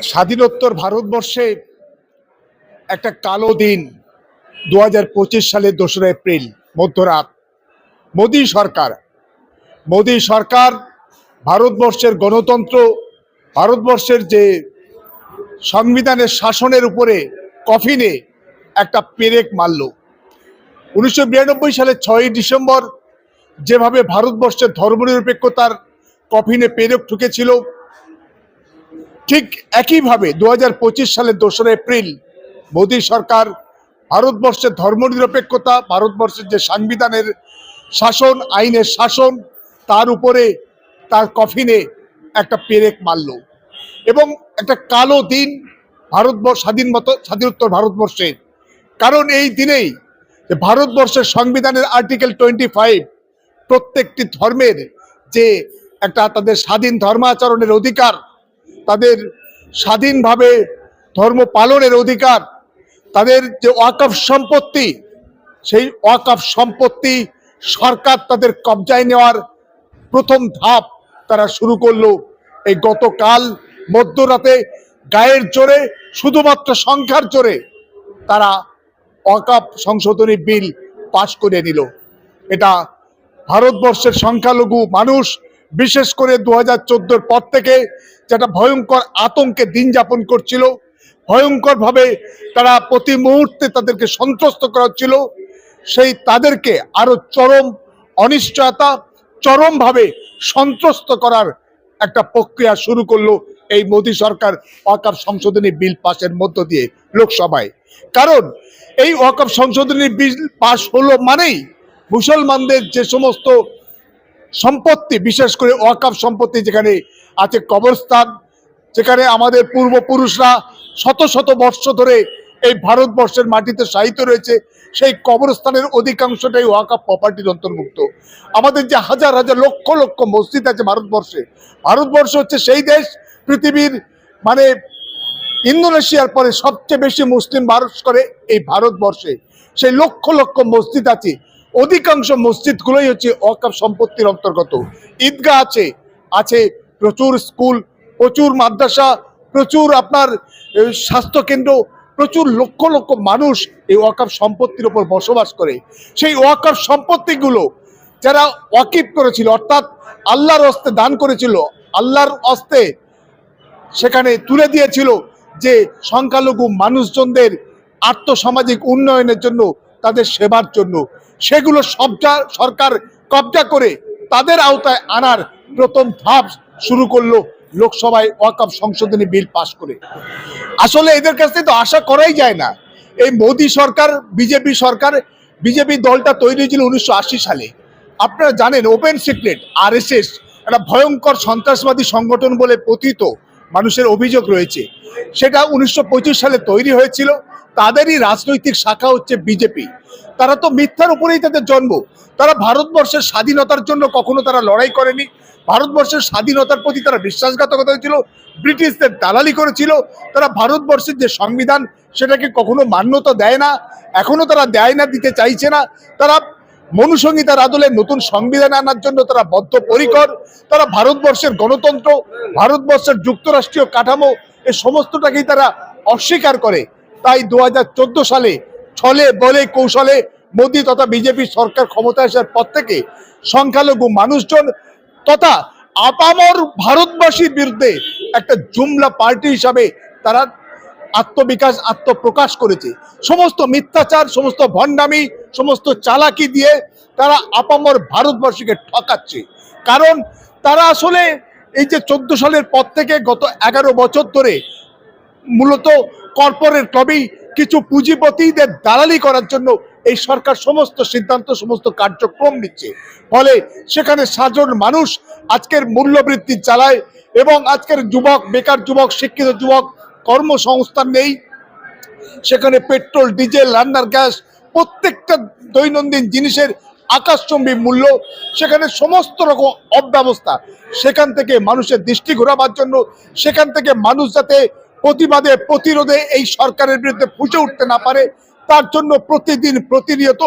স্বাধীনোত্তর ভারতবর্ষে একটা কালো দিন দু হাজার পঁচিশ সালের দোসরা এপ্রিল, মধ্যরাত। মোদী সরকার। মোদী সরকার ভারতবর্ষের গণতন্ত্র, ভারতবর্ষের যে সংবিধানের শাসনের উপরে কফিনে একটা পেরেক মারল। উনিশশো বিরানব্বই সালের ছয়ই ডিসেম্বর যেভাবে ভারতবর্ষের ধর্মনিরপেক্ষতার কফিনে পেরেক ঠুকেছিল ঠিক একইভাবে দু হাজার পঁচিশ সালের দোসরা এপ্রিল মোদী সরকার ভারতবর্ষের ধর্মনিরপেক্ষতা, ভারতবর্ষের যে সাংবিধানের শাসন, আইনের শাসন, তার উপরে তার কফিনে একটা পেরেক মারল। এবং একটা কালো দিন ভারতবর্ষ, স্বাধীন মতো, স্বাধীনোত্তর ভারতবর্ষের। কারণ এই দিনেই ভারতবর্ষের সংবিধানের আর্টিকেল টোয়েন্টি ফাইভ প্রত্যেকটি ধর্মের যে একটা তাদের স্বাধীন ধর্মাচরণের অধিকার তাদের স্বাধীনভাবে ধর্ম পালনের অধিকার, তাদের যে ওয়াকফ সম্পত্তি, সেই ওয়াকফ সম্পত্তি সরকার তাদের কবজায় নেওয়ার প্রথম ধাপ তারা শুরু করল। এই গতকাল মধ্যরাতে গায়ের জোরে, শুধুমাত্র সংখ্যার জোরে তারা ওয়াকফ সংশোধনী বিল পাশ করে নিল এটা ভারতবর্ষের সংখ্যালঘু মানুষ বিশেষ করে দু হাজার পর থেকে যেটা ভয়ঙ্কর আতঙ্কে দিন যাপন করছিল, ভয়ঙ্করভাবে তারা প্রতি মুহূর্তে তাদেরকে সন্ত্রস্ত করা হচ্ছিল। সেই তাদেরকে আরও চরম অনিশ্চয়তা, চরমভাবে সন্ত্রস্ত করার একটা প্রক্রিয়া শুরু করল এই মোদী সরকার ওয়াকফ সংশোধনী বিল পাশের মধ্য দিয়ে লোকসভায়। কারণ এই ওয়াকফ সংশোধনী বিল পাশ হলো মানেই মুসলমানদের যে সমস্ত সম্পত্তি, বিশেষ করে ওয়াকফ সম্পত্তি যেখানে আছে কবরস্থান, যেখানে আমাদের পূর্বপুরুষরা শত শত বর্ষ ধরে এই ভারতবর্ষের মাটিতে সাহিত্য রয়েছে, সেই কবরস্থানের অধিকাংশটাই ওয়াকফ প্রপার্টির অন্তর্ভুক্ত। আমাদের যে হাজার হাজার লক্ষ লক্ষ মসজিদ আছে ভারতবর্ষে, ভারতবর্ষ হচ্ছে সেই দেশ, পৃথিবীর মানে ইন্দোনেশিয়ার পরে সবচেয়ে বেশি মুসলিম বাস করে এই ভারতবর্ষে। সেই লক্ষ লক্ষ মসজিদ আছে অধিকাংশ মসজিদগুলোই হচ্ছে ওয়াকফ সম্পত্তির অন্তর্গত। ঈদগাহ আছে আছে প্রচুর স্কুল, প্রচুর মাদ্রাসা, প্রচুর আপনার স্বাস্থ্যকেন্দ্র, প্রচুর লক্ষ লক্ষ মানুষ এই ওয়াকফ সম্পত্তির উপর বসবাস করে। সেই ওয়াকফ সম্পত্তিগুলো যারা ওয়াকিব করেছিল, অর্থাৎ আল্লাহর অস্তে দান করেছিল, আল্লাহর অস্তে সেখানে তুলে দিয়েছিল যে সংখ্যালঘু মানুষজনদের আর্থসামাজিক উন্নয়নের জন্য, তাদের সেবার জন্য। সেগুলো সবটা সরকার কবজা করে তাদের আওতায় আনার প্রথম ধাপ শুরু করল লোকসভায় ওয়াকফ সংশোধনী বিল পাশ করে। আসলে এদের কাছ থেকে তো আশা করাই যায় না। এই মোদী সরকার, বিজেপি সরকার, বিজেপি দলটা তৈরি হয়েছিল উনিশশো আশি সালে। আপনারা জানেন open secret R S S একটা ভয়ঙ্কর সন্ত্রাসবাদী সংগঠন বলে কথিত মানুষের অভিযোগ রয়েছে। সেটা উনিশশো পঁচিশ সালে তৈরি হয়েছিল। তাদেরই রাজনৈতিক শাখা হচ্ছে বিজেপি। তারা তো মিথ্যার উপরেই তাদের জন্ম। তারা ভারতবর্ষের স্বাধীনতার জন্য কখনো তারা লড়াই করেনি। ভারতবর্ষের স্বাধীনতার প্রতি তারা বিশ্বাসঘাতকতা হয়েছিল ব্রিটিশদের দালালি করেছিল। তারা ভারতবর্ষের যে সংবিধান, সেটাকে কখনো মান্যতা দেয় না, এখনও তারা দেয় না, দিতে চাইছে না। তারা মনুসংহিতার আদলে নতুন সংবিধান আনার জন্য তারা বদ্ধপরিকর। তারা ভারতবর্ষের গণতন্ত্র, ভারতবর্ষের যুক্তরাষ্ট্রীয় কাঠামো, এ সমস্তটাকেই তারা অস্বীকার করে। তাই দু হাজার চোদ্দ সালে, ছলে বলে কৌশলে মোদী তথা বিজেপি সরকার ক্ষমতায় আসার পর থেকে সংখ্যালঘু মানুষজন তথা আপামর ভারতবাসীর বিরুদ্ধে একটা জুমলা পার্টি হিসাবে তারা আত্মবিকাশ, আত্মপ্রকাশ করেছে। সমস্ত মিথ্যাচার, সমস্ত ভণ্ডামি, সমস্ত চালাকি দিয়ে তারা আপামর ভারতবর্ষীকে ঠকাচ্ছে। কারণ তারা আসলে এই যে চোদ্দ সালের পর থেকে গত এগারো বছর ধরে মূলত কর্পোরেট লবি কিছু পুঁজিপতিদের দালালি করার জন্য এই সরকার সমস্ত সিদ্ধান্ত, সমস্ত কার্যক্রম নিচ্ছে। ফলে সেখানে সাধারণ মানুষ আজকের মূল্যবৃদ্ধি চালায় এবং আজকের যুবক, বেকার যুবক, শিক্ষিত যুবক, কর্মসংস্থান নেই। সেখানে পেট্রোল, ডিজেল, রান্নার গ্যাস, প্রত্যেকটা দৈনন্দিন জিনিসের আকাশচম্বী মূল্য, সেখানে সমস্ত রকম অব্যবস্থা। সেখান থেকে মানুষের দৃষ্টি ঘোরাবার জন্য, সেখান থেকে মানুষ যাতে প্রতিবাদে, প্রতিরোধে এই সরকারের বিরুদ্ধে ফুসে উঠতে না পারে, তার জন্য প্রতিদিন প্রতিনিয়ত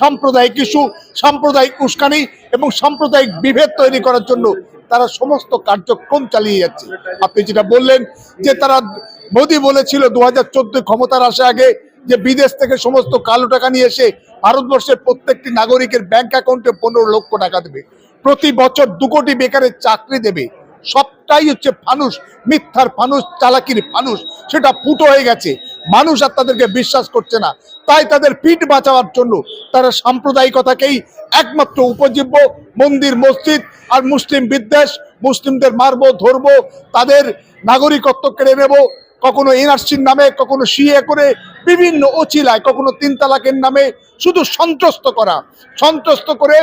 সাম্প্রদায়িক ইস্যু, সাম্প্রদায়িক উস্কানি এবং সাম্প্রদায়িক বিভেদ তৈরি করার জন্য তারা সমস্ত কার্যক্রম চালিয়ে যাচ্ছে। আপনি যেটা বললেন যে তারা, মোদী বলেছিল দু হাজার চোদ্দ ক্ষমতার আসে আগে যে বিদেশ থেকে সমস্ত কালো টাকা নিয়ে এসে ভারতবর্ষের প্রত্যেকটি নাগরিকের ব্যাংক অ্যাকাউন্টে পনেরো লক্ষ টাকা দেবে। প্রতি বছর দু কোটি বেকারের চাকরি দেবে। সবটাই হচ্ছে ফানুস মিথ্যার ফানুষ, চালাকির ফানুস সেটা ফুটো হয়ে গেছে। মানুষ আর তাদেরকে বিশ্বাস করছে না। তাই তাদের পিঠ বাঁচাবার জন্য তারা সাম্প্রদায়িকতাকেই একমাত্র উপজীব্য মন্দির, মসজিদ আর মুসলিম বিদ্বেষ, মুসলিমদের মারবো, ধরবো, তাদের নাগরিকত্ব কেড়ে নেব। কখনো এনআরসির নামে, কখনো সিএ করে বিভিন্ন অচিলায়, কখনো তিন তালাকের নামে শুধু সন্ত্রস্ত করা। সন্ত্রস্ত করে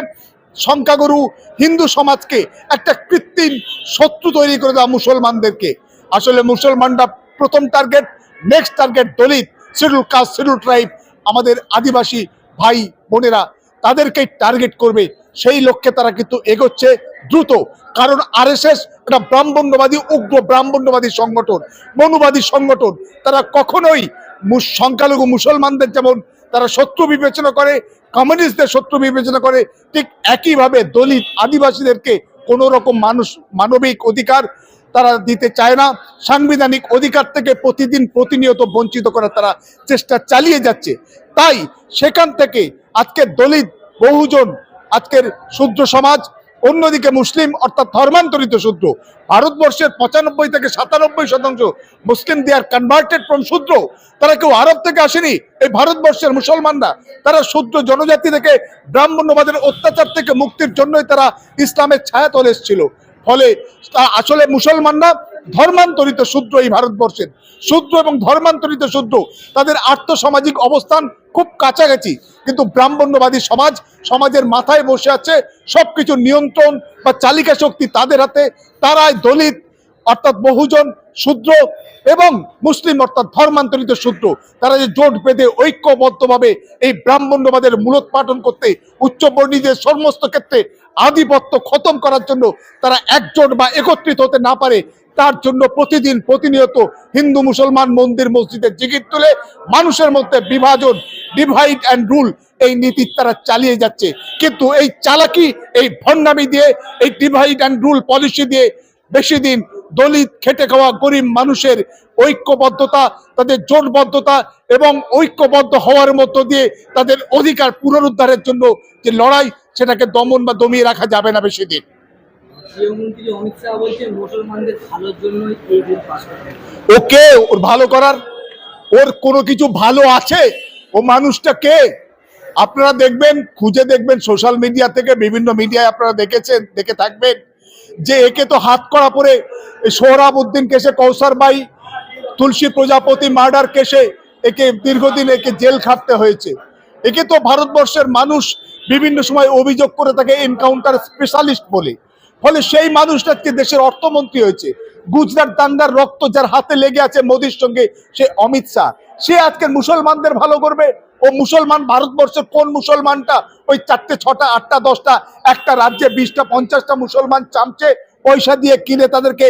সংখ্যাগুরু হিন্দু সমাজকে একটা কৃত্রিম শত্রু তৈরি করে দেওয়া মুসলমানদেরকে। আসলে মুসলমানরা প্রথম target next target Dalit schedule caste schedule tribe আমাদের আদিবাসী ভাই বোনেরা তাদেরকেই টার্গেট করবে। সেই লক্ষ্যে তারা কিন্তু এগোচ্ছে দ্রুত। কারণ আরএসএস একটা ব্রাহ্মণ্যবাদী, উগ্র ব্রাহ্মণ্যবাদী সংগঠন, মনুবাদী সংগঠন। তারা কখনোই সংখ্যালঘু মুসলমানদের যেমন তারা শত্রু বিবেচনা করে কমিউনিস্টদের শত্রু বিবেচনা করে ঠিক একইভাবে দলিত আদিবাসীদেরকে কোনো রকম মানুষ, মানবিক অধিকার তারা দিতে চায় না। সাংবিধানিক অধিকার থেকে প্রতিদিন প্রতিনিয়ত বঞ্চিত করার তারা চেষ্টা চালিয়ে যাচ্ছে। তাই সেখান থেকে আজকের দলিত বহুজন, আজকের শূদ্র সমাজ অন্যদিকে মুসলিম, অর্থাৎ ধর্মান্তরিত শূদ্র, ভারতবর্ষের পঁচানব্বই থেকে সাতানব্বই শতাংশ মুসলিম দে আর কনভার্টেড ফ্রম শূদ্র। তারা কেউ আরব থেকে আসেনি, এই ভারতবর্ষের মুসলমানরা। তারা শূদ্র জনজাতি থেকে ব্রাহ্মণ্যবাদের অত্যাচার থেকে মুক্তির জন্যই তারা ইসলামের ছায়াতলে এসেছিল। ফলে আসলে মুসলমানরা ধর্মান্তরিত শূদ্র এই ভারতবর্ষের। শূদ্র এবং ধর্মান্তরিত শূদ্র, তাদের আর্থসামাজিক অবস্থান খুব কাছাকাছি। কিন্তু ব্রাহ্মণ্যবাদী সমাজ, সমাজের মাথায় বসে আছে সবকিছু নিয়ন্ত্রণ বা চালিকা শক্তি তাদের হাতে। তারাই দলিত অর্থাৎ বহুজন শূদ্র এবং মুসলিম, অর্থাৎ ধর্মান্তরিত শূদ্র, তারা যে জোট বেঁধে ঐক্যবদ্ধভাবে এই ব্রাহ্মণ্যবাদের মূলোৎপাটন করতে, উচ্চবর্ণীদের সমস্ত ক্ষেত্রে আধিপত্য খতম করার জন্য তারা একজোট বা একত্রিত হতে না পারে, তার জন্য প্রতিদিন প্রতিনিয়ত হিন্দু মুসলমান মন্দির মসজিদে জিগির তুলে মানুষের মধ্যে বিভাজন ডিভাইড অ্যান্ড রুল এই নীতি তারা চালিয়ে যাচ্ছে। কিন্তু এই চালাকি, এই ভণ্ডামি দিয়ে, এই ডিভাইড অ্যান্ড রুল পলিসি দিয়ে বেশি দিন দলিত খেটে খাওয়া গরিব মানুষের ঐক্যবদ্ধতা তাদের জোটবদ্ধতা এবং ঐক্যবদ্ধ হওয়ার মধ্য দিয়ে তাদের অধিকার পুনরুদ্ধারের জন্য যে লড়াই সেটাকে দমন বা দমিয়ে রাখা যাবে না বেশি দিন। ওকে ওর ভালো করার ওর কোনো কিছু ভালো আছে? ও মানুষটা কে? আপনারা দেখবেন খুঁজে দেখবেন সোশ্যাল মিডিয়া থেকে বিভিন্ন মিডিয়ায় আপনারা দেখেছেন দেখে থাকবেন। যে একে তো হাত করা পরে সোহরাব উদ্দিন কেসে কৌসার বাই তুলসী প্রজাপতি মার্ডার কেসে একে দীর্ঘদিন একে জেল খাটতে হয়েছে। একে তো ভারতবর্ষের মানুষ বিভিন্ন সময় অভিযোগ করে তাকে এনকাউন্টার স্পেশালিস্ট বলে। ফলে সেই মানুষটা আজকে দেশের অর্থমন্ত্রী হয়েছে। গুজরাট দাঙ্গার রক্ত যার হাতে লেগে আছে মোদির সঙ্গে সে অমিত শাহ। সে আজকে মুসলমানদের ভালো করবে ও মুসলমান ভারতবর্ষের কোন মুসলমানটা? ওই চারটে, ছটা, আটটা, দশটা, একটা রাজ্যে বিশটা, পঞ্চাশটা মুসলমান চামচে পয়সা দিয়ে কিনে তাদেরকে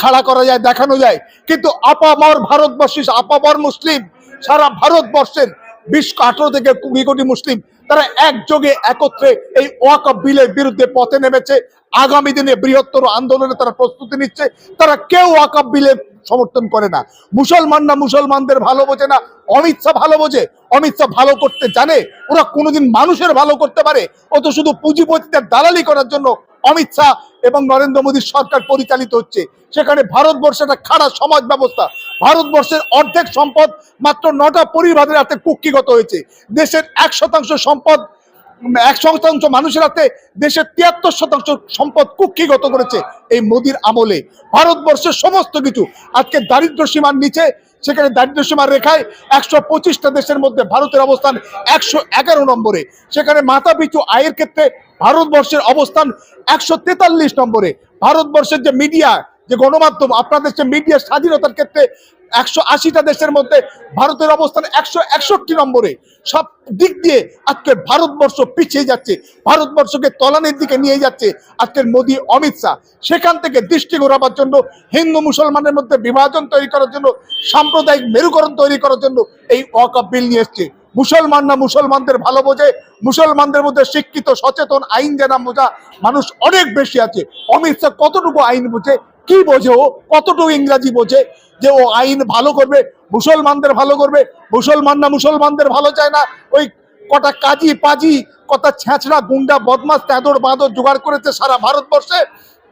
খাড়া করা যায়, দেখানো যায়। কিন্তু আপামর ভারতবর্ষী, আপামর মুসলিম, সারা ভারতবর্ষের বিশ, আঠারো থেকে কুড়ি কোটি মুসলিম তারা একযোগে একত্রে এই ওয়াকফ বিলের বিরুদ্ধে পথে নেমেছে। আগামী দিনে বৃহত্তর আন্দোলনে তারা প্রস্তুতি নিচ্ছে। তারা কেউ ওয়াকফ বিলের সমর্থন করে না। মুসলমানরা মুসলমানদের ভালো বোঝে না, অমিত শাহ ভালো বোঝে, অমিত শাহ ভালো করতে জানে, ওরা কোনোদিন মানুষের ভালো করতে পারে অত শুধু পুঁজিপতিদের দালালি করার জন্য অমিত শাহ এবং নরেন্দ্র মোদীর সরকার পরিচালিত হচ্ছে। সেখানে ভারতবর্ষের একটা খারাপ সমাজ ব্যবস্থা। ভারতবর্ষের অর্ধেক সম্পদ মাত্র নটা পরিবারের হাতে কুক্ষিগত হয়েছে। দেশের এক শতাংশ সম্পদ, এক শতাংশ মানুষের হাতে দেশের তিয়াত্তর শতাংশ সম্পদ কুক্ষিগত করেছে এই মোদির আমলে। ভারতবর্ষের সমস্ত কিছু আজকে দারিদ্র সীমার নিচে সেখানে দারিদ্র সীমার রেখায় একশো পঁচিশটা দেশের মধ্যে ভারতের অবস্থান একশো এগারো নম্বরে। সেখানে মাথা পিছু আয়ের ক্ষেত্রে ভারতবর্ষের অবস্থান একশো তেতাল্লিশ নম্বরে। ভারতবর্ষের যে মিডিয়া যে গণমাধ্যম আপনাদের যে মিডিয়া স্বাধীনতার ক্ষেত্রে একশো আশিটা দেশের মধ্যে ভারতের অবস্থান একশো একষট্টি নম্বরে। সব দিক দিয়ে আজকে ভারতবর্ষ পিছিয়ে যাচ্ছে, ভারতবর্ষকে তলানির দিকে নিয়ে যাচ্ছে আজকের মোদী অমিত শাহ। সেখান থেকে দৃষ্টি ঘোরাবার জন্য, হিন্দু মুসলমানের মধ্যে বিভাজন তৈরি করার জন্য, সাম্প্রদায়িক মেরুকরণ তৈরি করার জন্য এই ওয়াকআপ বিল নিয়ে এসছে। মুসলমান না মুসলমানদের ভালো বোঝে, মুসলমানদের মধ্যে শিক্ষিত, সচেতন, আইন জানা, বোঝা মানুষ অনেক বেশি আছে। অমিত শাহ কতটুকু আইন বোঝে কি বোঝে ও? কতটুকু ইংরাজি বোঝে? যে ও আইন ভালো করবে, মুসলমানদের ভালো করবে, মুসলমান না মুসলমানদের ভালো চায় না, ওই কটা কাজী পাজি, কটা ছ্যাঁচড়া, গুন্ডা বদমাস তেদর বাঁদর জোগাড় করেছে সারা ভারতবর্ষে,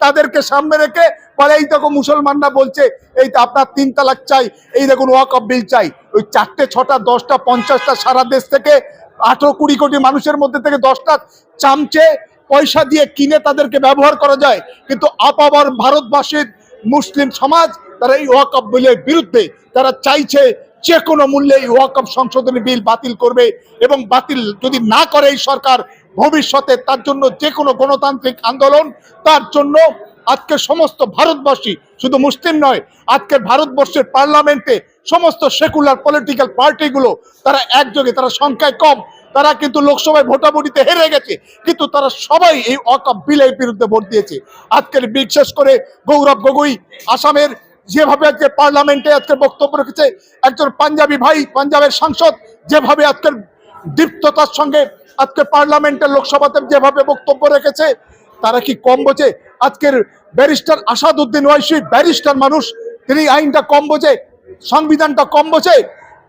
তাদেরকে সামনে রেখে বলে, এই দেখো মুসলমানরা বলছে, এই তো আপনার তিন তালাক চাই, এই দেখুন ওয়াক অফ বিল চাই। ওই চারটে, ছটা, দশটা, পঞ্চাশটা সারা দেশ থেকে আঠেরো, কুড়ি কোটি মানুষের মধ্যে থেকে দশটা চামচে পয়সা দিয়ে কিনে তাদেরকে ব্যবহার করা যায়। কিন্তু আপাবার ভারতবাসীর মুসলিম সমাজ, তারা এই ওয়াক অফ বিলের বিরুদ্ধে তারা চাইছে যে কোনো মূল্যে এই ওয়াক অফ সংশোধনী বিল বাতিল করবে এবং বাতিল যদি না করে এই সরকার, ভবিষ্যতে তার জন্য যে কোনো গণতান্ত্রিক আন্দোলন, তার জন্য আজকে সমস্ত ভারতবাসী শুধু মুসলিম নয় আজকের ভারতবর্ষের পার্লামেন্টে সমস্ত সেকুলার পলিটিক্যাল পার্টিগুলো তারা একযোগে, তারা সংখ্যায় কম। তারা কিন্তু লোকসভায় ভোটাভুটিতে হেরে গেছে, কিন্তু তারা সবাই এই অকাপ বিলের বিরুদ্ধে ভোট দিয়েছে। আজকের বিশেষ করে গৌরব গগৈ আসামের যেভাবে আজকে পার্লামেন্টে আজকে বক্তব্য রেখেছে, একজন পাঞ্জাবি ভাই, পাঞ্জাবের সাংসদ, যেভাবে আজকের দীপ্ততার সঙ্গে আজকে পার্লামেন্টের লোকসভাতে যেভাবে বক্তব্য রেখেছে, তারা কি কম বোঝে? আজকের ব্যারিস্টার আসাদউদ্দিন ওয়াইসি, ব্যারিস্টার মানুষ, তিনি আইনটা কম বোঝে, সংবিধানটা কম বোঝে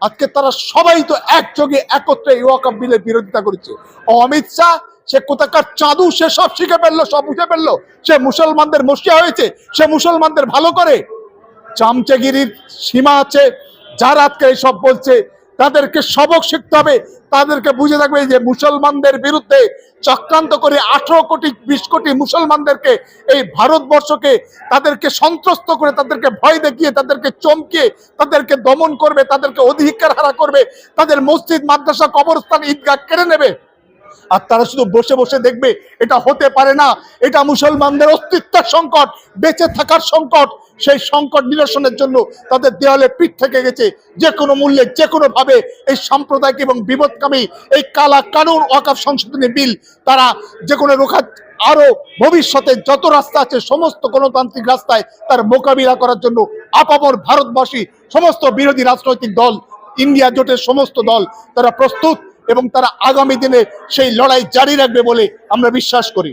আজকে তারা সবাই তো একযোগে একত্রে এই ওয়াকআপ বিলের বিরোধিতা করেছে। ও অমিত শাহ, সে কোথাকার চাঁদু, সে সব শিখে ফেলল, সব বুঝে ফেলল। সে মুসলমানদের মসিয়া হয়েছে, সে মুসলমানদের ভালো করে। চামচেগিরির সীমা আছে, যারা আজকে এইসব বলছে তাদেরকে সবক শিখতে হবে। তাদেরকে বুঝে থাকবে যে মুসলমানদের বিরুদ্ধে চক্রান্ত করে আঠেরো কোটি, বিশ কোটি মুসলমানদেরকে এই ভারতবর্ষকে তাদেরকে সন্ত্রস্ত করে, তাদেরকে ভয় দেখিয়ে, তাদেরকে চমকে তাদেরকে দমন করবে, তাদেরকে অধিকার হারা করবে, তাদের মসজিদ, মাদ্রাসা, কবরস্থান, ঈদগাহ কেড়ে নেবে। আর তারা শুধু বসে বসে দেখবে, এটা হতে পারে না। এটা মুসলমানদের অস্তিত্বের সংকট, বেঁচে থাকার সংকট। সেই সংকট নিরসনের জন্য তাদের দেওয়ালে পিঠ থেকে গেছে যে কোনো মূল্যে, যে কোনো ভাবে এই সাম্প্রদায়িক এবং বিপদকামী এই কালা কানুন ওয়াকাফ সংশোধনী বিল তারা যে কোনো রোখা আরও ভবিষ্যতে যত রাস্তা আছে, সমস্ত গণতান্ত্রিক রাস্তায় তার মোকাবিলা করার জন্য আপামর ভারতবাসী, সমস্ত বিরোধী রাজনৈতিক দল, ইন্ডিয়া জোটের সমস্ত দল, তারা প্রস্তুত। এবং তারা আগামী দিনে সেই লড়াই জারি রাখবে বলে আমরা বিশ্বাস করি।